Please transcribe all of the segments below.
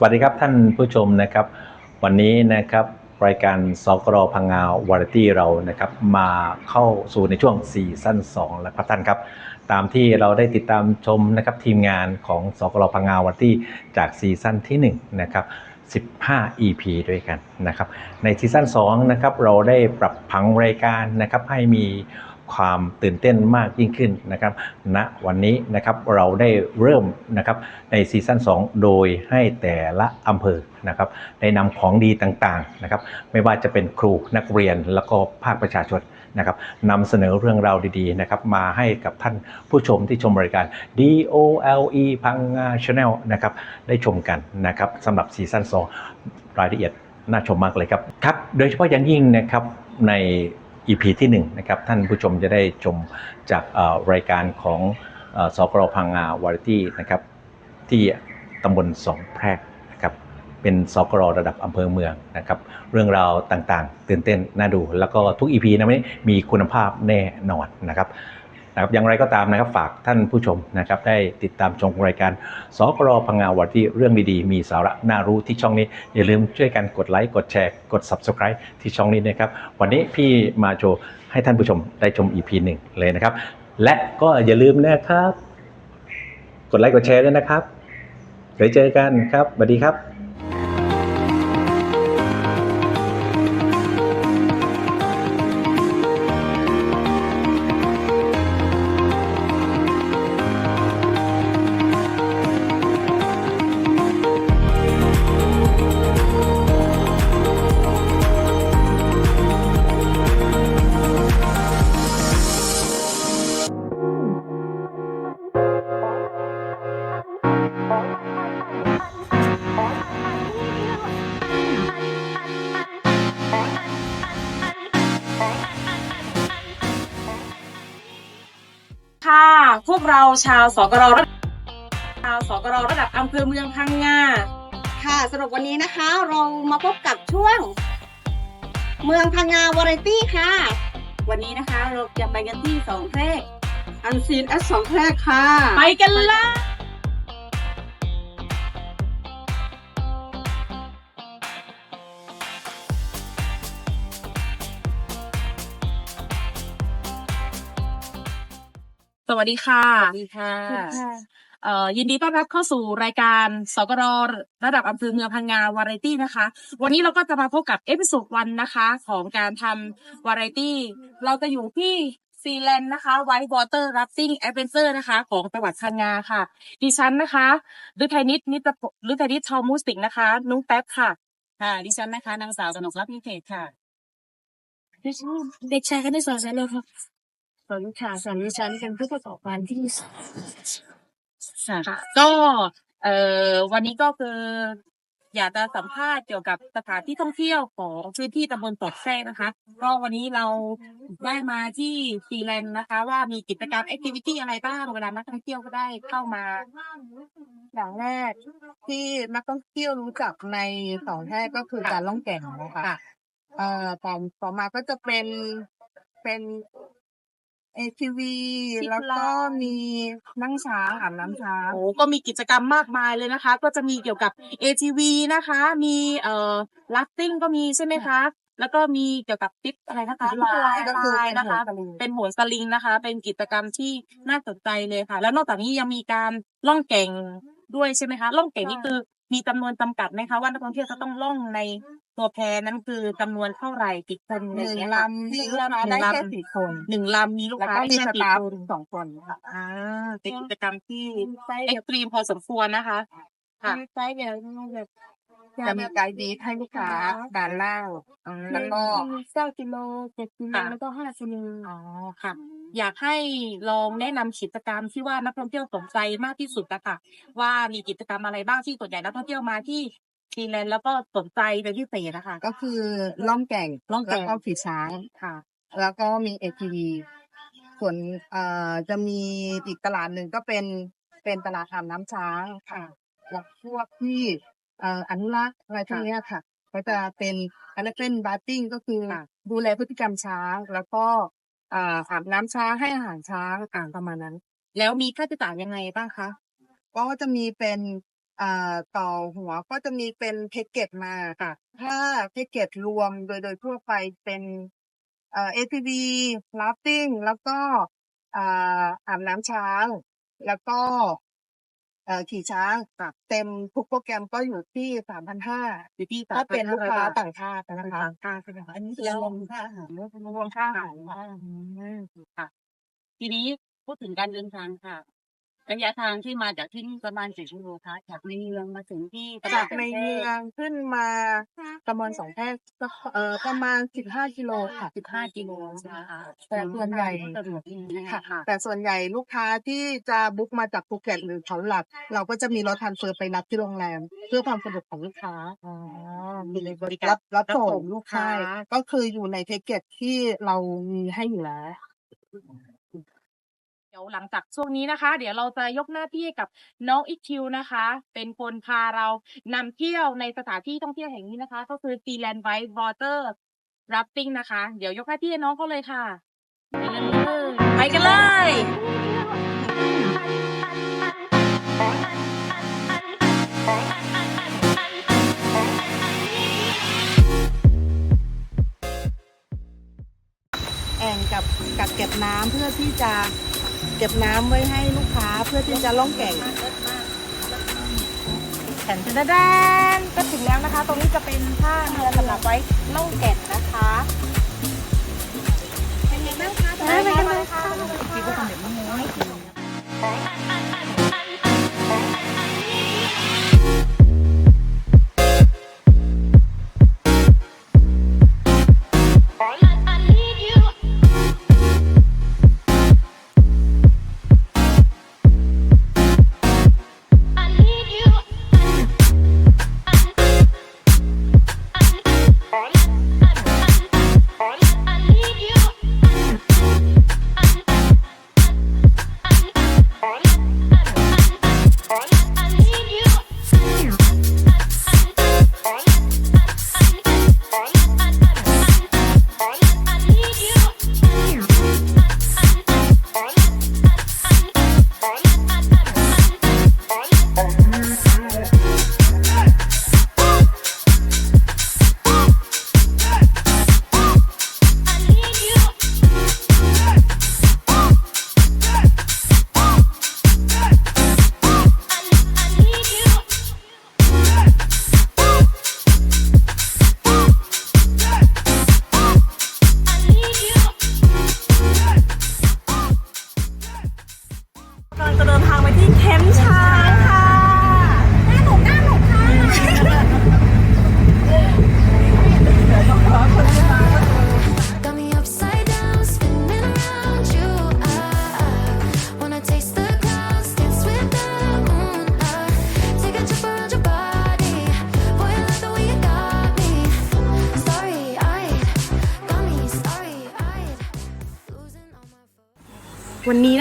สวัสดีครับท่านผู้ชมนะครับ วันนี้นะครับรายการสกรพังงาวาไรตี้เรานะครับมาเข้าสู่ในช่วงซีซั่น2แล้วครับท่านครับ ตามที่เราได้ติดตามชมนะครับทีมงานของสกรพังงาวาไรตี้จากซีซั่นที่1นะครับ15 EP ด้วยกันนะครับ ในซีซั่น2นะครับเราได้ปรับผังรายการนะครับให้มี ความตื่นเต้นมากยิ่งขึ้นนะครับณวันนี้นะครับเราได้เริ่มนะครับในซีซั่น2 โดยให้แต่ละอำเภอนะครับได้นำของดีต่างๆนะครับไม่ว่าจะเป็นครูนักเรียนแล้วก็ภาคประชาชนนะครับนำเสนอเรื่องราวดีๆนะครับมาให้กับท่านผู้ชมที่ชมรายการ DOLE พังงา Channel นะครับได้ชมกันนะครับสำหรับซีซั่น2รายละเอียดน่าชมมากเลยครับครับ โดยเฉพาะอย่างยิ่งนะครับใน EP ที่1นะครับท่านผู้ชมจะได้ชมจากรายการของสกรพังงาวาไรตี้นะครับที่ตำบลสองแพรกนะครับเป็นสกรระดับอำเภอเมืองนะครับเรื่องราวต่างๆ ตื่นเต้นน่าดู แล้วก็ทุก EP นะไม่มีคุณภาพแน่นอนนะครับ นะครับอย่างไรก็ตามนะครับฝากท่านผู้ชมนะครับได้ติดตามชมรายการสกรพังงาวาไรตี้เรื่องดีๆมีสาระน่ารู้ที่ช่องนี้ อย่าลืมช่วยกันกดไลค์กดแชร์กด Subscribe ที่ช่องนี้นะครับวันนี้พี่มาโชว์ให้ท่านผู้ชมได้ชม EP หนึ่งเลยนะครับ และก็อย่าลืมนะครับ กดไลค์กดแชร์ด้วยนะครับเดี๋ยวเจอกันครับสวัสดีครับ ชาวสกรระชาวสกรระดับอำเภอเมืองพังงาค่ะสำหรับวันนี้นะคะเรามาพบกับช่วง เมืองพังงาวาไรตี้ค่ะ วันนี้นะคะเราจะไปกันที่สองแพรกอันซีนแอสสองแพรกค่ะ ไปกันเลย สวัสดีค่ะ สวัสดีค่ะเอ่อยินดีต้อนรับเข้าสู่รายการสกรระดับอำเภอเมืองพังงาวาไรตี้นะคะ วันนี้เราก็จะมาพบกับเอพิโซดวันนะคะ ของการทำวาไรตี้ เราจะอยู่ที่ซีแลนด์นะคะไวท์วอเตอร์รับซิ่งแอดเวนเจอร์นะคะ ของจังหวัดพังงาค่ะ ดิฉันนะคะฤทัยนิดนิตฤทัยนิดทอมูสติกนะคะ นุ้งแป๊บค่ะ ค่ะ ดิฉันนะคะนางสาวสนกรับพิเศษค่ะ เด็กชายคณิตศาสตร์เลยครับ สวัสดีค่ะสวัสดีฉันเป็นผู้ประกอบการที่ค่ะก็เอ่อวันนี้ก็คือ อยากจะสัมภาษณ์เกี่ยวกับสถานที่ท่องเที่ยวของพื้นที่ตำบลตอกแทรกนะคะ ก็วันนี้เราได้มาที่ฟีแลนด์นะคะ ว่ามีกิจกรรมแอคทิวิตี้อะไรบ้างเวลานักท่องเที่ยวก็ได้เข้ามา อย่างแรกที่นักท่องเที่ยวรู้จักในสองแท่ก็คือการล่องแก่งนะคะค่ะเอ่อต่อต่อมาก็จะเป็นเป็น เอทีวีซิปแล้วก็ไลน์ มีนั่งช้างอาบน้ำช้าง โอ้ก็มีกิจกรรมมากมายเลยนะคะ ก็จะมีเกี่ยวกับ ATV นะคะ มีเอ่อลัฟติ้งก็มีใช่ไหมคะ แล้วก็มีเกี่ยวกับติ๊บอะไรนะคะซิปไลน์ก็คือลายนะคะเป็นหัวสลิง เป็นโหนสลิงนะคะ เป็นกิจกรรมที่น่าสนใจเลยค่ะ แล้วนอกจากนี้ยังมีการล่องแก่งด้วยใช่ไหมคะ ล่องแก่งนี่คือมีจำนวนจำกัดไหมคะว่านักท่องเที่ยวจะต้องล่องใน ตัวแพนั้นคือจำนวนเท่าไหร่กี่คนหอะไรอย่านึ่งงเงี้ยค่ะลำมีลูกค้าได้แค่สี่คนหนึ่งลำมีลูกแล้วค้าก็มีแค่สกี่ตาฟคนสองคนค่ะอ่าเป็นกิจกรรมที่เอ็กซ์ตรีมพอสมควรนะคะค่ะไซส์แบบแบบจะมีไกด์ดีให้ลูกค้าการเล่าแล้วก็เก้ากิโลเจ็ดกิโลค่ะแล้วก็ห้ากิโลอ๋อค่ะ อยากให้ลองแนะนำกิจกรรมที่ว่านักท่องเที่ยวสนใจมากที่สุดนะคะว่ามีกิจกรรมอะไรบ้างที่ส่วนใหญ่นักท่องเที่ยวมาที่ ฟีแลนด์แล้วก็สนใจเป็นพิเศษนะคะ ก็คือล่องแก่งล่องแก่ง แล้วก็ขี่ช้าง ค่ะ แล้วก็มี ATV ส่วนเอ่อจะมีอีกตลาดหนึ่งก็เป็นเป็นตลาดทำน้ำช้างค่ะแล้วพวกที่เอ่ออนุรักษ์อะไรพวกเนี้ยค่ะ ก็จะเป็นอันนั้นเป็นบาร์ติ้งก็คือค่ะ ดูแลพฤติกรรมช้าง แล้วก็อ่าอาบน้ำช้างให้อาหารช้างอ่าประมาณนั้น แล้วมีค่าใช้จ่ายยังไงบ้างคะ ก็จะมีเป็นอ่า ต่อหัวก็จะมีเป็นแพ็กเกจมาค่ะ ถ้าแพ็กเกจรวมโดยโดยทั่วไปเป็นเอ่อ ATV rafting แล้วก็อ่าอาบน้ำช้าง แล้วก็เอ่อขี่ช้างค่ะเต็มทุกโปรแกรมก็อยู่ที่สามพันห้าอยู่ที่ถ้าเป็นลูกค้าต่างต่างชาตินะคะชาติใช่ไหมคะอันนี้รวมค่าอาหารรวมค่าอาหารค่ะทีนี้พูดถึงการเดินทางค่ะ ระยะทางที่มาจากที่นี่ประมาณกี่ชั่วโมงคะจากในเมืองมาถึงที่ตลาจาดกในเมืองขึ้นมาประมาณสองแพร่ก็เอ่อประมาณสิบห้ากิโลค่ะ สิบห้ากิโลใช่ไหมคะแต่ส่วนใหญ่ สะดวกดีนะคะค่ะ แต่ส่วนใหญ่ลูกค้าที่จะบุ๊กมาจากภูเก็ตหรือเขาหลัก เราก็จะมีรถทรานสเฟอร์ไปรับที่โรงแรม เพื่อความสะดวกของลูกค้าอ๋อมีบริการรับรับรับส่ส่งงลูกค้าใช่ก็คืออยู่ในแพ็กเกจที่เรามีให้อยู่แล้วเดี๋ยวหลังจากช่วงนี้นะคะ เดี๋ยวเราจะยกหน้าที่ให้กับน้องอีคิวนะคะ เป็นคนพาเรานำเที่ยวในสถานที่ท่องเที่ยวแห่งนี้นะคะ ก็คือ Sealand White Water Rafting นะคะ เดี๋ยวยกหน้าที่ให้น้องเขาเลยค่ะ ไปกันเลย แอ่งกับกักเก็บน้ำเพื่อที่จะ เก็บน้ำไว้ให้ลูกค้าเพื่อที่จะล่องแก่งแผ่นแดนก็ถึงแล้วนะคะ ตรงนี้จะเป็นท่าเรือสำหรับไว้ล่องแก่นนะคะเป็นไงบ้างคะไปกันเลยค่ะคิดว่าทำแบบนี้ไม่กินกำ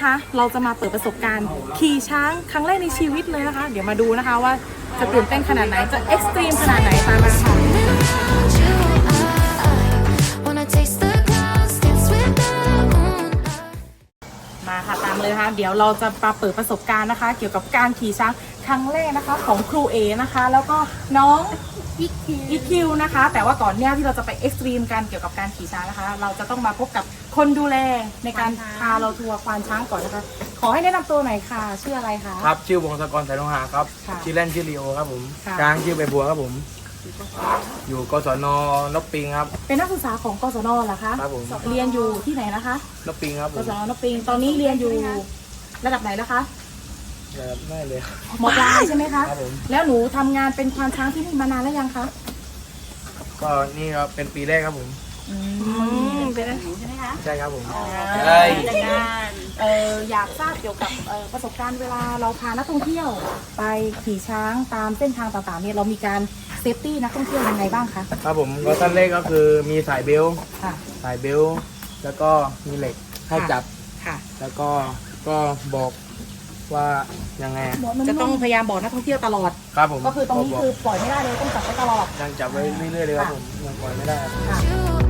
นนี้นะคะ เราจะมาเปิดประสบการณ์ ขี่ช้างครั้งแรกในชีวิตเลยนะคะ เดี๋ยวมาดูนะคะว่าจะตื่นเต้นขนาดไหน จะเอ็กซ์ตรีมขนาดไหนตามมาค่ะ Spinning around you. I wanna taste the clouds, dance with the moon. I มาค่ะตามเลยนะคะเดี๋ยวเราจะมาเปิดประสบการณ์นะคะ เกี่ยวกับการขี่ช้างครั้งแรกนะคะของครูเอนะคะ แล้วก็น้องอีคิวนะคะ แต่ว่าก่อนเนี่ยที่เราจะไปเอ็กซ์ตรีมกันเกี่ยวกับการขี่ช้างนะคะ เราจะต้องมาพบกับ คนดูแลในการพาเราทัวร์ควานช้างก่อนนะคะ ขอให้แนะนำตัวหน่อยค่ะ ชื่ออะไรคะ ครับชื่อวงศกรสายโลหะครับค่ะชื่อเล่นชื่อลีโอครับผมค่ะ ช้างชื่อใบบัวครับผม อยู่กศนนกปิงครับ เป็นนักศึกษาของกศนเหรอคะ ครับผม เรียนอยู่ที่ไหนนะคะนกปิงครับผกมศนนปิง ตอนนี้เรียนอยู่ระดับไหนแล้วคะ แบบไม่เลยมปลายใช่ไหมคะ ครับผม แล้วหนูทำงานเป็นควานช้างที่นี่มานานแล้วยังคะ ก็นี่ครับเป็นปีแรกครับผมอื มเป็นใช่ครับผม ใช่เอออยากทราบเกี่ยวกับเอ่อประสบการณ์เวลาเราพานักท่องเที่ยว ไปขี่ช้างตามเส้นทางต่างๆเนี่ยเรามีการเซฟตี้นักท่องเที่ยวยังไงบ้างคะครับผมก็ขั้นแรกก็คือมีสายเบลต์ค่ะ สายเบลต์แล้วก็มีเหล็กให้ค่ะจับ ค่ะ แล้วก็ก็บอกว่ายังไงจะต้องพยายามบอกนักท่องเที่ยวตลอด ครับผมก็คือตรงนี้บกคือปล่อยไม่ได้เลยต้องจับไว้ตลอด ยังจับไว้เรื่อยๆเลยครับผมยังปล่อยไม่ได้ครับ you.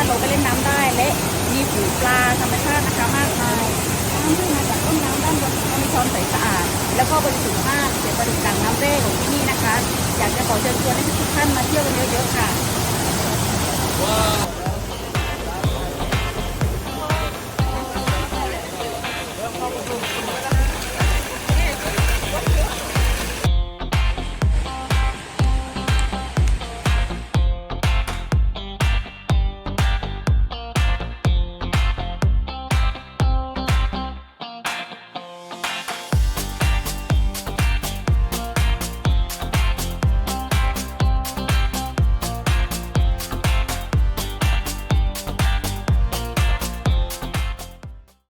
ารถลงไปเล่นน้ำได้และมีฝูงปลาธรรมชาตินะคะมากมายน้ำที่มาจากต้นน้ำด้านบนมีความใสสะอาด แล้วก็บริสุทธิ์มากเสียประดิษฐ์ดังน้ำเร่ของที่นี่นะคะ อยากจะขอเชิญชวนให้ทุกท่านมาเที่ยวกันเยอะๆค่ะ